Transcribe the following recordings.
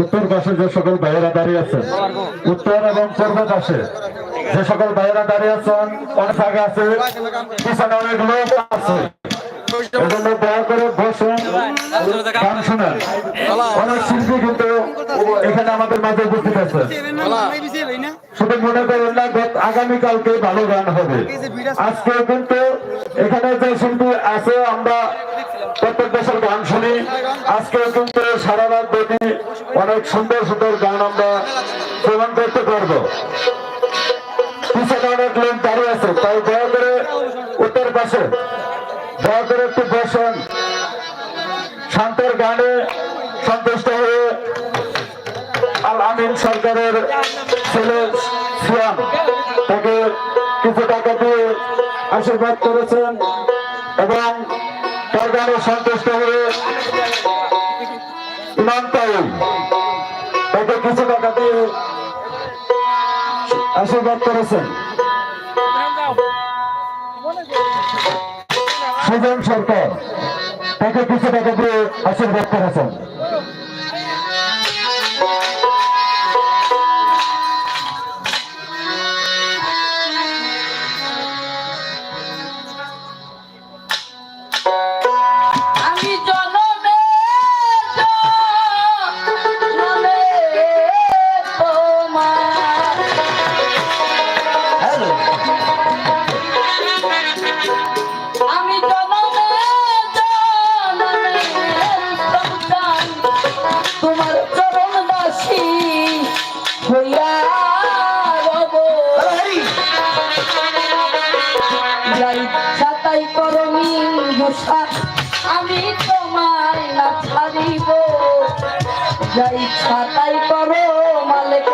উত্তর পাশে যে সকল ভাইয়েরা দাঁড়িয়ে আছে উত্তর এবং পূর্ব পাশে যে সকল ভাইয়েরা দাঁড়িয়ে আছেন, অনেক আগে আছে, পিছনে অনেক লোক আছে। আগামীকালকে ভালো গান হবে। আজকে কিন্তু এখানে যে শিল্পী আছে, আমরা প্রত্যেক দেশের গান শুনি। আজকে কিন্তু সারা রাত অনেক সুন্দর সুন্দর গান আমরা প্রমাণ করতে পারব। লোক দাঁড়িয়ে আছে তাই দয়া করে উত্তর পাশে। দয়া করে একটু বসেন। শান্তের গানে সন্তুষ্ট হয়ে আল আমিন সরকারের ছেলে সিয়াম তাকে কিছু টাকা দিয়ে আশীর্বাদ করেছেন এবং তার গানে সন্তুষ্ট হয়ে ইমাম তাই তাকে কিছু টাকা দিয়ে আশীর্বাদ করেছেন। সুজন সরকার তাকে কিছু টাকা দিয়ে আশীর্বাদ করেছেন। যাই ছাতাই করো মালিক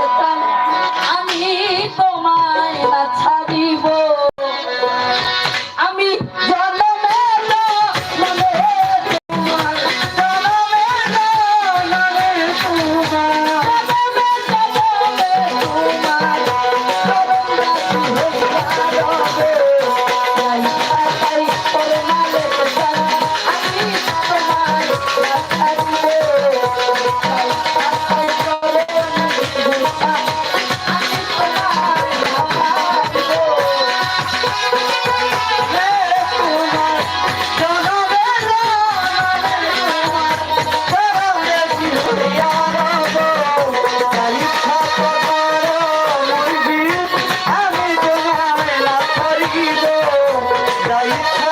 যাই